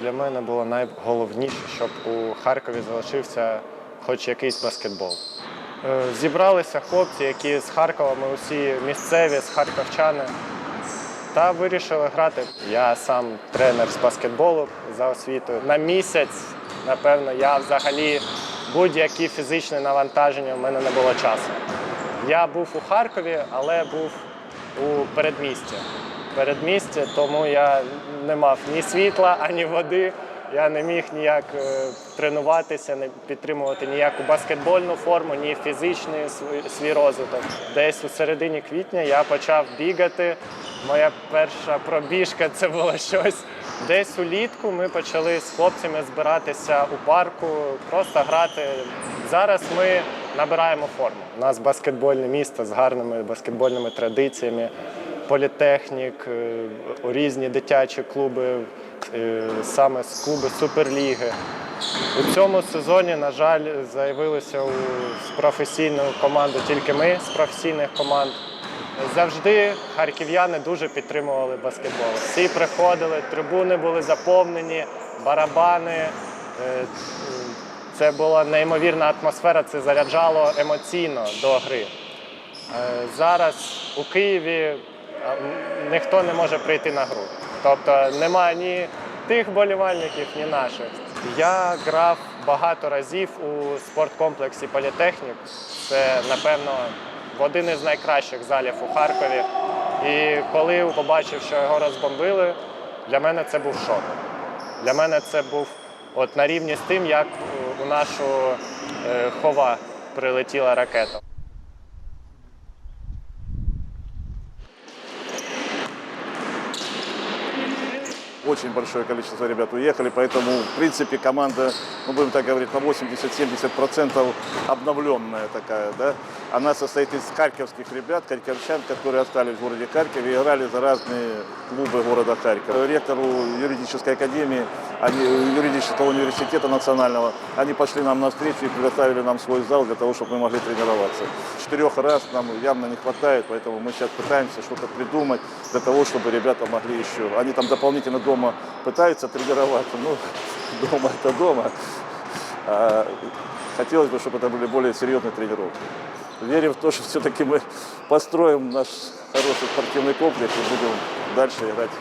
для мене було найголовніше, щоб у Харкові залишився хоч якийсь баскетбол. Е, Зібралися хлопці, які з Харкова, ми усі місцеві, з харківчани, та вирішили грати. Я сам тренер з баскетболу за освітою. На місяць, напевно, я взагалі будь-які фізичні навантаження в мене не було часу. Я був у Харкові, але був у передмісті. Передмісті, тому я не мав ні світла, ані води. Я не міг ніяк е, тренуватися, не підтримувати ніяку баскетбольну форму, ні фізичний свій розвиток. Десь у середині квітня я почав бігати. Моя перша пробіжка це було щось. Десь улітку ми почали з хлопцями збиратися у парку, просто грати. Зараз ми набираємо форму. У нас баскетбольне місто з гарними баскетбольними традиціями, політехнік, е, різні дитячі клуби, е, саме клуби Суперліги. У цьому сезоні, на жаль, заявилися з професійну команду тільки ми з професійних команд. Завжди харків'яни дуже підтримували баскетбол. Всі приходили, трибуни були заповнені, барабани. Е, Це була неймовірна атмосфера, це заряджало емоційно до гри. Зараз у Києві ніхто не може прийти на гру. Тобто немає ні тих болівальників, ні наших. Я грав багато разів у спорткомплексі Політехнік. Це, напевно, один із найкращих залів у Харкові. І коли побачив, що його розбомбили, для мене це був шок. Для мене це був от на рівні з тим, як у- нашу е, хова прилетіла ракета. Очень большое количество ребят уехали, поэтому, в принципе, команда, ну, будем так говорить, на 80-70% обновленная такая, да. Она состоит из харьковских ребят, харьковчан, которые остались в городе Харькове и играли за разные клубы города Харькова. Ректору юридической академии, они, юридического университета национального, они пошли нам навстречу и предоставили нам свой зал для того, чтобы мы могли тренироваться. Четырех раз нам явно не хватает, поэтому мы сейчас пытаемся что-то придумать для того, чтобы ребята могли еще. Они там дополнительно дома пытаются тренироваться, ну, дома это дома. А хотелось бы, чтобы это были более серьезные тренировки. Верим в то, что все-таки мы построим наш хороший спортивный комплекс и будем дальше играть